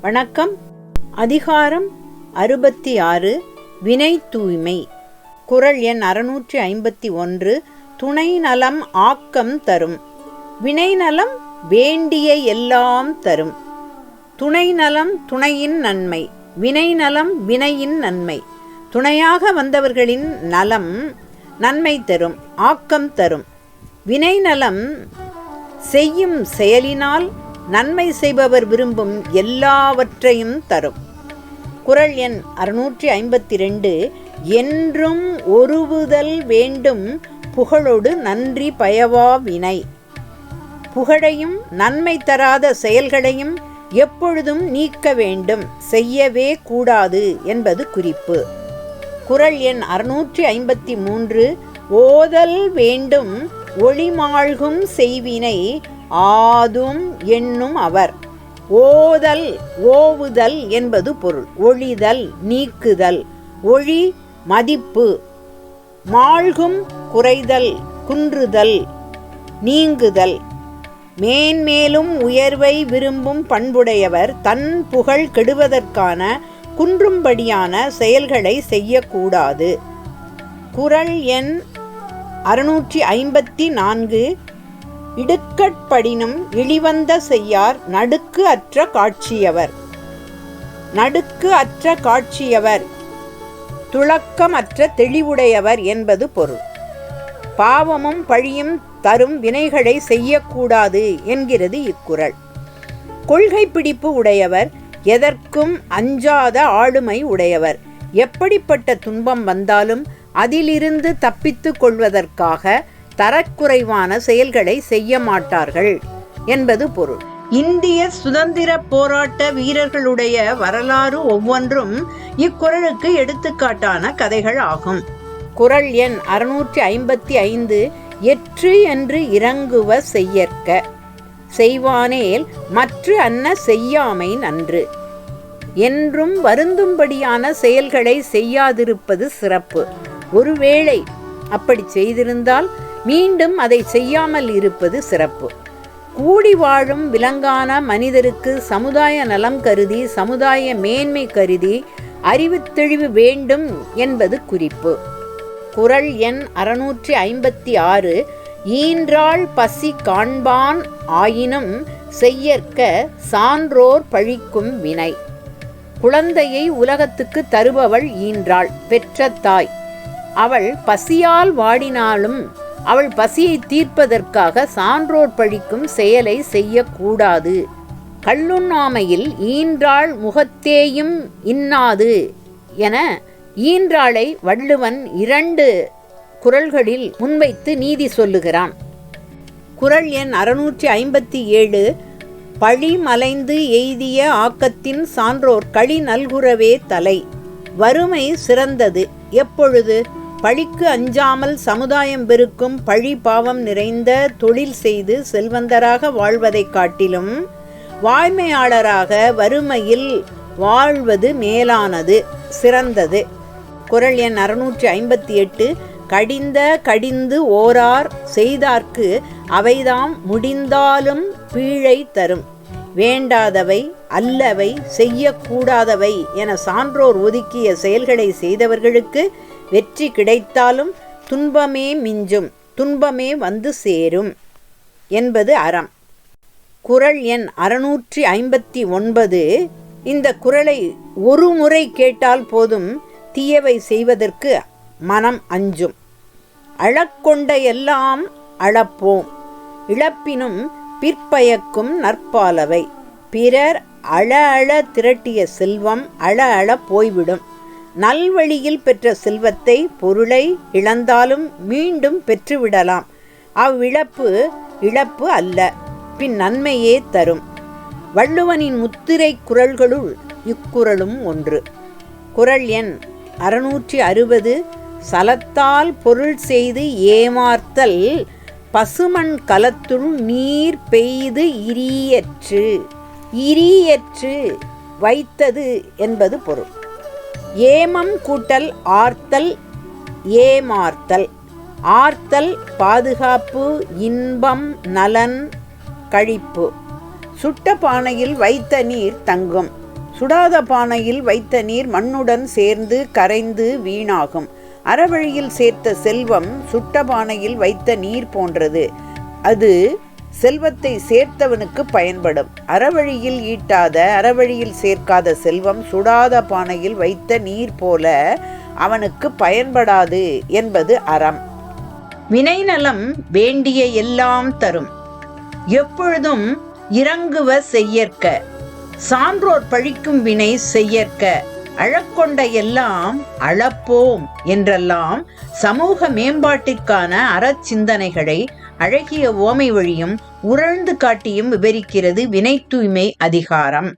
வணக்கம். அதிகாரம் அறுபத்தி ஆறு வினை தூய்மை. குறள் எண் அறுநூற்றி ஐம்பத்தி ஒன்று துணை நலம் ஆக்கம் தரும். வினை நலம் வேண்டிய எல்லாம் தரும். துணை நலம் துணையின் நன்மை வினை நலம் வினையின் நன்மை. துணையாக வந்தவர்களின் நலம் நன்மை தரும் ஆக்கம் தரும். வினை நலம் செய்யும் செயலினால் நன்மை செய்பவர் விரும்பும் எல்லாவற்றையும் தரும். குறள் எண் அறுநூற்றி ஐம்பத்தி ரெண்டு. என்றும் ஒருவுதல் வேண்டும் புகழொடு நன்றி பயவா வினை. புகழையும் நன்மை தராத செயல்களையும் எப்பொழுதும் நீக்க வேண்டும் செய்யவே கூடாது என்பது குறிப்பு. குறள் எண் அறுநூற்றி ஐம்பத்தி மூன்று. ஓதல் வேண்டும் ஒளிமாழ்கும் செய்வினை ஆதும் என்னும் அவர். ஓதல் ஓவுதல் என்பது பொருள். ஒழிதல் நீக்குதல். ஒளி மதிப்பு. மாழ்கும் குறைதல் குன்றுதல் நீங்குதல். மேன்மேலும் உயர்வை விரும்பும் பண்புடையவர் தன் புகழ் கெடுவதற்கான குன்றும்படியான செயல்களை செய்யக்கூடாது. குறள் எண் அறுநூற்றி ஐம்பத்தி நான்கு இடுக்கட்படினும் இழிவந்த செய்யார் நடுக்கு அற்ற காட்சியவர். நடுக்கு அற்ற காட்சியவர் துளக்கமற்ற தெளிவுடையவர் என்பது பொருள். பாவமும் பழியும் தரும் வினைகளை செய்யக்கூடாது என்கிறது இக்குறள். கொள்கை பிடிப்பு உடையவர் எதற்கும் அஞ்சாத ஆளுமை உடையவர். எப்படிப்பட்ட துன்பம் வந்தாலும் அதிலிருந்து தப்பித்து கொள்வதற்காக தரக்குறைவான செயல்களை செய்ய மாட்டார்கள் என்பது பொருள். இந்திய சுதந்திர போராட்ட வீரர்களுடைய வரலாறு ஒவ்வொன்றும் இக்குறளுக்கு எடுத்துக்காட்டான கதைகள் ஆகும். குறள் எண் அறுநூற்றி ஐம்பத்தி ஐந்து எற்று என்று இறங்குவ செய்யற்க செய்வானேல் மற்ற அன்ன செய்யாமை நன்று. என்றும் வருந்தும்படியான செயல்களை செய்யாதிருப்பது சிறப்பு. ஒருவேளை அப்படி செய்திருந்தால் மீண்டும் அதை செய்யாமல் இருப்பது சிறப்பு. கூடி வாழும் விலங்கான மனிதருக்கு சமுதாய நலம் கருதி சமுதாய மேன்மை கருதி அறிவுத்தெழிவு வேண்டும் என்பது குறிப்பு. குரல் எண் அறுநூற்றி ஐம்பத்தி ஆறு ஈன்றாள் பசி காண்பான் ஆயினும் செய்யற்க சான்றோர் பழிக்கும் வினை. குழந்தையை உலகத்துக்கு தருபவள் ஈன்றாள் பெற்ற தாய். அவள் பசியால் வாடினாலும் அவள் பசியை தீர்ப்பதற்காக சான்றோர் பழிக்கும் செயலை செய்யக்கூடாது. கல்லுண்ணாமையில் ஈன்றாள் முகத்தேயும் இன்னாது என ஈன்றாளை வள்ளுவன் இரண்டு குரல்களில் முன்வைத்து நீதி சொல்லுகிறான். குரல் எண் அறுநூற்றி ஐம்பத்தி ஏழு. பழி மலைந்து எய்திய ஆக்கத்தின் சான்றோர் களி நல்குறவே தலை. வறுமை சிறந்தது. எப்பொழுது? பழிக்கு அஞ்சாமல் சமுதாயம் பெருக்கும் பழி பாவம் நிறைந்த தொழில் செய்து செல்வந்தராக வாழ்வதைக் காட்டிலும் வாய்மையாளராக வறுமையில் வாழ்வது மேலானது சிறந்தது. குரல் எண் அறுநூற்றி ஐம்பத்தி எட்டு கடிந்த கடிந்து ஓரார் செய்தார்க்கு அவைதாம் முடிந்தாலும் பீழை தரும். வேண்டாதவை அல்லவை செய்யக்கூடாதவை என சான்றோர் ஒதுக்கிய செயல்களை செய்தவர்களுக்கு வெற்றி கிடைத்தாலும் துன்பமே மிஞ்சும் துன்பமே வந்து சேரும் என்பது அறம். குரல் எண் அறுநூற்றி ஐம்பத்தி ஒன்பது. இந்த குரலை ஒரு முறை கேட்டால் போதும் தீயவை செய்வதற்கு மனம் அஞ்சும். அழக்கொண்ட எல்லாம் அளப்போம் இழப்பினும் பிற்பயக்கும் நற்பாலவை. பிறர் அழ அழ திரட்டிய செல்வம் அழ அழ போய்விடும். நல்வழியில் பெற்ற செல்வத்தை பொருளை இழந்தாலும் மீண்டும் பெற்றுவிடலாம். அவ்விழப்பு இழப்பு அல்ல பின் நன்மையே தரும். வள்ளுவனின் முத்திரை குரல்களுள் இக்குறளும் ஒன்று. குரல் எண் அறுநூற்றி அறுபது சலத்தால் பொருள் செய்து ஏமார்த்தல் பசுமண் கலத்துள் நீர் பெய்து இரியற்று. இரியற்று வைத்தது என்பது பொருள். ஏமம் கூட்டல் ஆர்த்தல் ஏமார்த்தல். ஆர்த்தல் பாதுகாப்பு இன்பம் நலன் கழிப்பு. சுட்ட பானையில் வைத்த நீர் தங்கும். சுடாத பானையில் வைத்த நீர் மண்ணுடன் சேர்ந்து கரைந்து வீணாகும். அறவழியில் சேர்த்த செல்வம் சுட்ட பானையில் வைத்த நீர் போன்றது. அது செல்வத்தை சேர்த்தவனுக்கு பயன்படும். அறவழியில் ஈட்டாத அறவழியில் சேர்க்காத செல்வம் சுடாத பானையில் வைத்த நீர் போல அவனுக்கு பயன்படாது என்பது அறம். வினைநலம் வேண்டிய எல்லாம் தரும். எப்பொழுதும் இறங்குவ செய்யற்க. சான்றோர் பழிக்கும் வினை செய்யற்க. அழக்கொண்ட எல்லாம் அழப்போம் என்றெல்லாம் சமூக மேம்பாட்டிற்கான அறச்சிந்தனைகளை அழகிய ஓமை வழியும் உறழ்ந்து காட்டியும் விவரிக்கிறது வினை தூய்மை அதிகாரம்.